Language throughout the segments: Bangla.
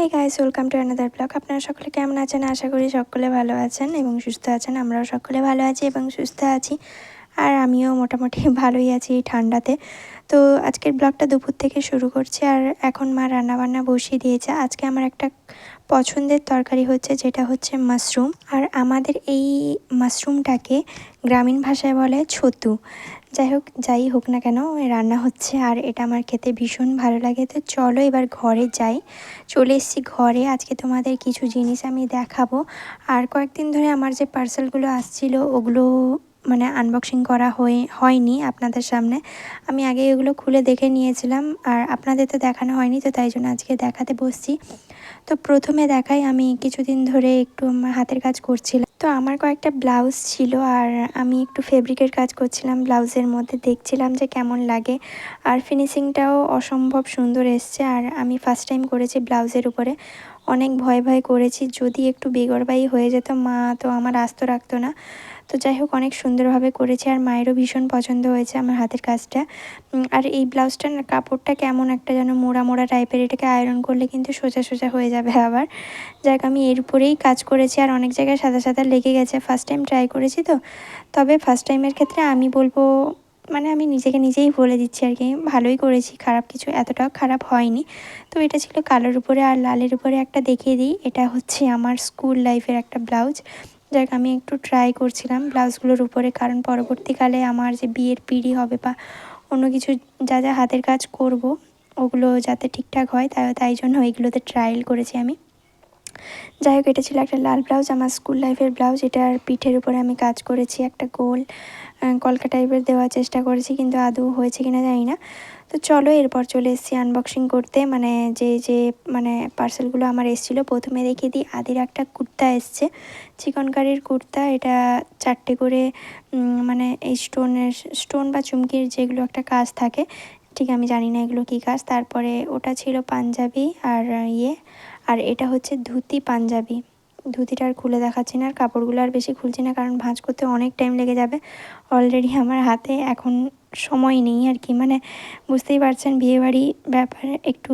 Hey guys welcome to another blog আপনারা সকলে কেমন আছেন? আশা করি সকলে ভালো আছেন এবং সুস্থ আছেন। আমরাও সকলে ভালো আছি এবং সুস্থ আছি। আর আমিও মোটামুটি ভালোই আছি এই ঠান্ডাতে। তো আজকের ব্লগটা দুপুর থেকে শুরু করছি আর এখন মা রান্নাবান্না বসিয়ে দিয়েছে। আজকে আমার একটা পছন্দের তরকারি হচ্ছে, যেটা হচ্ছে মাশরুম। আর আমাদের এই মাশরুমটাকে গ্রামীণ ভাষায় বলে ছতু। যাই হোক যাই হোক না কেন, রান্না হচ্ছে আর এটা আমার খেতে ভীষণ ভালো লাগে। তো চলো এবার ঘরে যাই। চলে এসেছি ঘরে। আজকে তোমাদের কিছু জিনিস আমি দেখাবো। আর কয়েকদিন ধরে আমার যে পার্সেলগুলো আসছিল, ওগুলো মানে আনবক্সিং করা হয়ে, হয়নি আপনাদের সামনে। আমি আগে এগুলো খুলে দেখে নিয়েছিলাম, আর আপনাদের তো দেখানো হয়নি, তো তাই জন্য আজকে দেখাতে বসছি। তো প্রথমে দেখাই, আমি কিছুদিন ধরে একটু আমার হাতের কাজ করছিলাম। তো আমার কয়েকটা ব্লাউজ ছিল আর আমি একটু ফেব্রিকের কাজ করছিলাম, ব্লাউজের মধ্যে দেখছিলাম যে কেমন লাগে। আর ফিনিশিংটাও অসম্ভব সুন্দর এসছে আর আমি ফার্স্ট টাইম করেছি ব্লাউজের উপরে। অনেক ভয় ভয় করেছি। যদি একটু বেগরবাই হয়ে যেত, মা তো আমার আস্ত রাখতো না। তো যাই হোক, অনেক সুন্দরভাবে করেছে আর মায়েরও ভীষণ পছন্দ হয়েছে আমার হাতের কাজটা। আর এই ব্লাউজটার কাপড়টা কেমন একটা যেন মোড়া মোড়া টাইপের এটাকে আয়রন করলে কিন্তু সোজা সোজা হয়ে যাবে আবার। যাক আমি এর উপরেই কাজ করেছি আর অনেক জায়গায় সাদা সাদা লেগে গেছে। ফার্স্ট টাইম ট্রাই করেছি তো। তবে ফার্স্ট টাইমের ক্ষেত্রে আমি বলব মানে আমি নিজেকে নিজেই বলে দিচ্ছি আর কি, ভালোই করেছি, খারাপ কিছু এতটাও খারাপ হয়নি। তো এটা ছিল কালোর উপরে আর লালের উপরে একটা দেখিয়ে দিই, এটা হচ্ছে আমার স্কুল লাইফের একটা ব্লাউজ। যাক, আমি একটু ট্রাই করছিলাম ব্লাউজগুলোর উপরে, কারণ পরবর্তীকালে আমার যে বিয়ের পিড়ি হবে বা অন্য কিছু যা যা হাতের কাজ করব, ওগুলো যাতে ঠিকঠাক হয় তাই তাই জন্য ওইগুলোতে ট্রায়াল করেছি আমি। যাই হোক, এটা ছিল একটা লাল ব্লাউজ, আমার স্কুল লাইফের ব্লাউজ। এটার পিঠের উপরে আমি কাজ করেছি, একটা গোল কলকা টাইপের দেওয়ার চেষ্টা করেছি, কিন্তু আদৌ হয়েছে কিনা জানি না। তো চলো, এরপর চলে এসেছি আনবক্সিং করতে। মানে যে যে মানে পার্সেলগুলো আমার এসেছিল, প্রথমে দেখিয়ে দিই। আদির একটা কুর্তা এসছে, চিকনকারির কুর্তা। এটা চারটে করে মানে এই স্টোনের, স্টোন বা চুমকির যেগুলো একটা কাজ থাকে, ঠিক আমি জানি না এগুলো কী কাজ। তারপরে ওটা ছিল পাঞ্জাবি আর ইয়ে আর এটা হচ্ছে ধুতি পাঞ্জাবি। ধুতিটা আর খুলে দেখাচ্ছি না, আর কাপড়গুলো আর বেশি খুলছি না, কারণ ভাঁজ করতে অনেক টাইম লেগে যাবে। অলরেডি আমার হাতে এখন সময় নেই আর কি মানে বুঝতেই পারছেন বিয়েবাড়ি ব্যাপারে একটু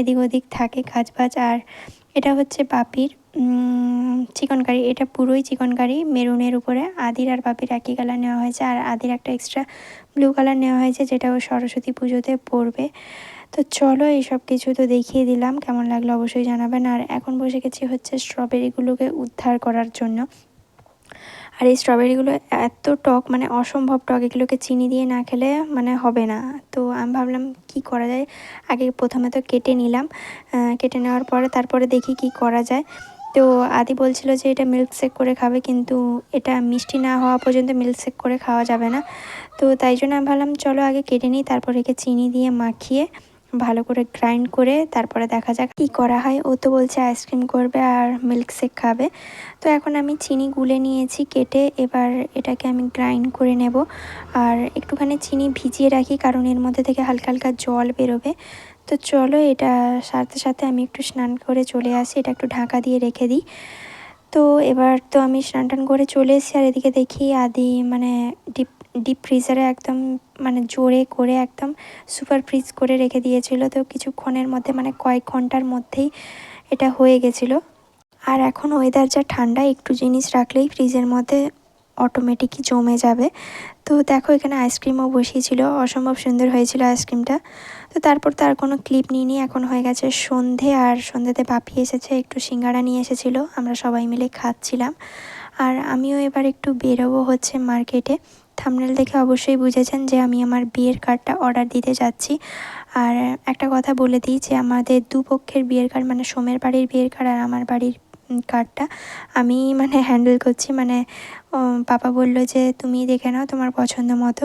এদিক ওদিক থাকে কাজ বাজ। আর এটা হচ্ছে পাপির চিকন কারি এটা পুরোই চিকন কারি মেরুনের উপরে আদির আর পাপির একই কালার নেওয়া হয়েছে। আর আদির একটা এক্সট্রা ব্লু কালার নেওয়া হয়েছে, যেটা ও সরস্বতী পুজোতে পড়বে তো চলো এইসব কিছু তো দেখিয়ে দিলাম। কেমন লাগল অবশ্যই জানাবেন। আর এখন বসে গেছি হচ্ছে স্ট্রবেরিগুলোকে উদ্ধার করার জন্য। আর এই স্ট্রবেরিগুলো এত টক মানে অসম্ভব টক, এগুলোকে চিনি দিয়ে না খেলে মানে হবে না। তো আমি ভাবলাম কি করা যায়? আগে প্রথমে তো কেটে নিলাম। কেটে নেওয়ার পরে তারপরে দেখি কি করা যায়। তো আদি বলছিল যে এটা মিল্ক শেক করে খাবে, কিন্তু এটা মিষ্টি না হওয়া পর্যন্ত মিল্ক শেক করে খাওয়া যাবে না। তো তাই জন্য আমি ভাবলাম, চলো আগে কেটে নিই, তারপর একে চিনি দিয়ে মাখিয়ে ভালো করে গ্রাইন্ড করে তারপরে দেখা যাক কী করা হয়। ও তো বলছে আইসক্রিম করবে আর মিল্ক শেক খাবে। তো এখন আমি চিনি গুলে নিয়েছি কেটে, এবার এটাকে আমি গ্রাইন্ড করে নেব। আর একটুখানি চিনি ভিজিয়ে রাখি কারণ এর মধ্যে থেকে হালকা হালকা জল বেরোবে। তো চলো এটা সাথে সাথে আমি একটু স্নান করে চলে আসি, এটা একটু ঢাকা দিয়ে রেখে দিই। তো এবার তো আমি স্নান টান করে চলে এসেছি আর এদিকে দেখি আদি মানে ডিপ ডিপ ফ্রিজারে একদম মানে জোরে করে একদম সুপার ফ্রিজ করে রেখে দিয়েছিল। তো কিছুক্ষণের মধ্যে মানে কয়েক ঘণ্টার মধ্যেই এটা হয়ে গেছিল। আর এখন ওয়েদার যা ঠান্ডা, একটু জিনিস রাখলেই ফ্রিজের মধ্যে অটোমেটিকই জমে যাবে। তো দেখো, এখানে আইসক্রিমও বসিয়েছিল। অসম্ভব সুন্দর হয়েছিল আইসক্রিমটা তো তারপর তার কোনো ক্লিপ নিয়ে এখন হয়ে গেছে সন্ধে, আর সন্ধেতে পাপি এসেছে, একটু সিঙ্গাড়া নিয়ে এসেছিল। আমরা সবাই মিলে খাচ্ছিলাম। আর আমিও এবার একটু বেরোবো হচ্ছে মার্কেটে থামনেল দেখে অবশ্যই বুঝেছেন যে আমি আমার বিয়ের কার্ডটা অর্ডার দিতে যাচ্ছি। আর একটা কথা বলে দিই যে আমাদের দুপক্ষের বিয়ের কার্ড মানে সোমের বাড়ির বিয়ের কার্ড আর আমার বাড়ির কার্ডটা আমি মানে হ্যান্ডেল করছি। মানে পাপা বলল যে, তুমি দেখে নাও তোমার পছন্দ মতো।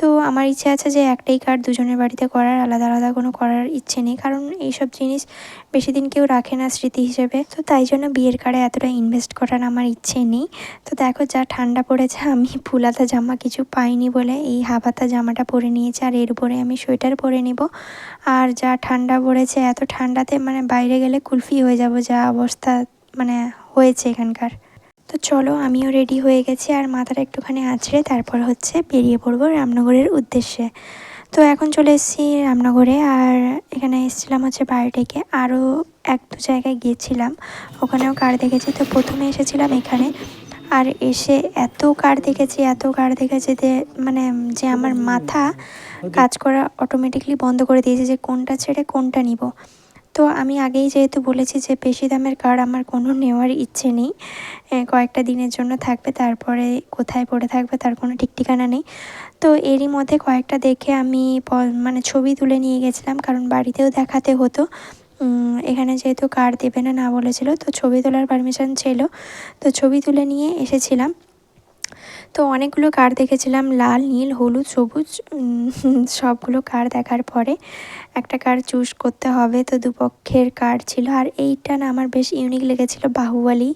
তো আমার ইচ্ছে আছে যে একটাই কার্ড দুজনের বাড়িতে করার, আলাদা আলাদা কোনো করার ইচ্ছে নেই। কারণ এইসব জিনিস বেশি দিন কেউ রাখে না স্মৃতি হিসেবে। তো তাই জন্য বিয়ের কার্ডে এতটা ইনভেস্ট করার আমার ইচ্ছে নেই। তো দেখো যা ঠান্ডা পড়েছে, আমি ফুলাতা জামা কিছু পাইনি বলে, এই হাফাতা জামাটা পরে নিয়েছি আর এর উপরে আমি সোয়েটার পরে নিব। আর যা ঠান্ডা পড়েছে, এত ঠান্ডাতে মানে বাইরে গেলে কুলফি হয়ে যাব, যা অবস্থা মানে হয়েছে এখানকার। তো চলো, আমিও রেডি হয়ে গেছি আর মাথাটা একটুখানি আছড়ে তারপর হচ্ছে বেরিয়ে পড়ব রামনগরের উদ্দেশ্যে। তো এখন চলে এসেছি রামনগরে আর এখানে এসেছিলাম হচ্ছে বাইরে থেকে আরও এক দু জায়গায় গিয়েছিলাম, ওখানেও কার দেখেছি? তো প্রথমে এসেছিলাম এখানে আর এসে এত কার দেখেছি, এত কার দেখেছি যে মানে যে আমার মাথা কাজ করা অটোমেটিকলি বন্ধ করে দিয়েছে যে কোনটা ছেড়ে কোনটা নিব। তো আমি আগেই যেহেতু বলেছি যে বেশি দামের কার আমার কোনো নেওয়ার ইচ্ছে নেই কয়েকটা দিনের জন্য থাকবে, তারপরে কোথায় পড়ে থাকবে তার কোনো ঠিক ঠিকানা নেই। তো এরই মধ্যে কয়েকটা দেখে আমি মানে ছবি তুলে নিয়ে গেছিলাম, কারণ বাড়িতেও দেখাতে হতো। এখানে যেহেতু কার দেবে না না বলেছিল, তো ছবি তোলার পারমিশন ছিল। তো ছবি তুলে নিয়ে এসেছিলাম। তো অনেকগুলো কার দেখেছিলাম, লাল, নীল, হলুদ, সবুজ সবগুলো কার দেখার পরে একটা কার চুজ করতে হবে। তো দুপক্ষের কার ছিল, আর এইটা না আমার বেশ ইউনিক লেগেছিল, বাহুবলী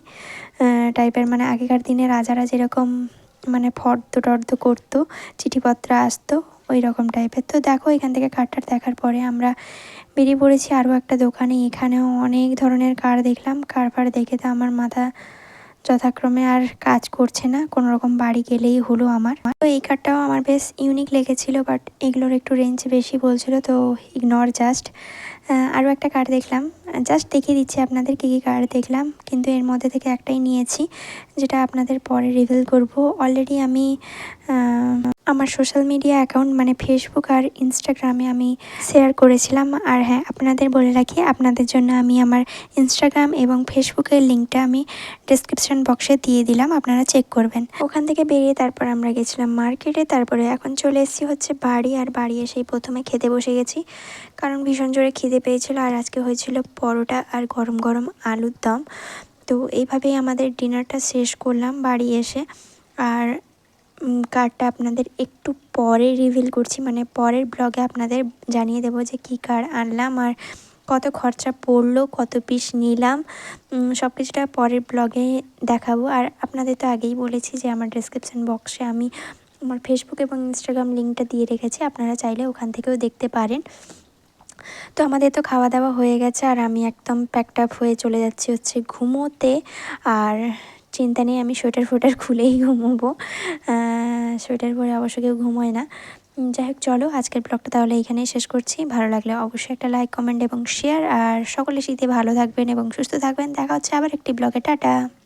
টাইপের মানে আগেকার দিনে রাজারা যেরকম মানে ফর্দ টর্দ করতো, চিঠিপত্র আসতো ওই রকম টাইপের তো দেখো এখান থেকে কারটার দেখার পরে আমরা বেরিয়ে পড়েছি আরও একটা দোকানে। এখানেও অনেক ধরনের কার দেখলাম। কার ফার দেখে তো আমার মাথা যথাক্রমে আর কাজ করছে না কোনো রকম বাড়ি গেলেই হলো আমার। তো এই কার্ডটাও আমার বেশ ইউনিক লেগেছিল বাট এগুলোর একটু রেঞ্জ বেশি বলছিল, তো ইগনোর জাস্ট আরও একটা কার দেখলাম। জাস্ট দেখিয়ে দিচ্ছি আপনাদের কী কী কার দেখলাম, কিন্তু এর মধ্যে থেকে একটাই নিয়েছি, যেটা আপনাদের পরে রিভিল করব। অলরেডি আমি আমার সোশ্যাল মিডিয়া অ্যাকাউন্ট মানে ফেসবুক আর ইনস্টাগ্রামে আমি শেয়ার করেছিলাম। আর হ্যাঁ আপনাদের বলে রাখি, আপনাদের জন্য আমি আমার ইনস্টাগ্রাম এবং ফেসবুকের লিঙ্কটা আমি ডিসক্রিপশন বক্সে দিয়ে দিলাম, আপনারা চেক করবেন। ওখান থেকে বেরিয়ে তারপর আমরা গেছিলাম মার্কেটে তারপরে এখন চলে এসেছি হচ্ছে বাড়ি। আর বাড়ি এসেই প্রথমে খেতে বসে গেছি, কারণ ভীষণ জোরে খিদে পেয়েছিল আর আজকে হয়েছিল পরোটা আর গরম গরম আলুর দম। তো এইভাবেই আমাদের ডিনারটা শেষ করলাম বাড়ি এসে। আর কার্ডটা আপনাদের একটু পরে রিভিল করছি। মানে পরের ব্লগে আপনাদের জানিয়ে দেবো যে কী কার্ড আনলাম আর কত খরচা পড়ল, কত পিস নিলাম। সব কিছুটা পরের ব্লগে দেখাবো। আর আপনাদের তো আগেই বলেছি যে আমার ডিসক্রিপশান বক্সে আমি আমার ফেসবুক এবং ইনস্টাগ্রাম লিঙ্কটা দিয়ে রেখেছি। আপনারা চাইলে ওখান থেকেও দেখতে পারেন। তো আমাদের তো খাওয়া দাওয়া হয়ে গেছে আর আমি একদম প্যাকড আপ হয়ে চলে যাচ্ছি হচ্ছে ঘুমোতে। আর চিন্তা নেই, আমি সোয়েটার ফোয়েটার খুলেই ঘুমোবো। সোয়েটার পরে অবশ্য কেউ ঘুমোয় না। যাই হোক, চলো আজকের ব্লগটা তাহলে এইখানেই শেষ করছি। ভালো লাগলে অবশ্যই একটা লাইক কমেন্ট এবং শেয়ার আর সকলে শীতে ভালো থাকবেন এবং সুস্থ থাকবেন। দেখা হচ্ছে আবার একটি ব্লগে টাটা!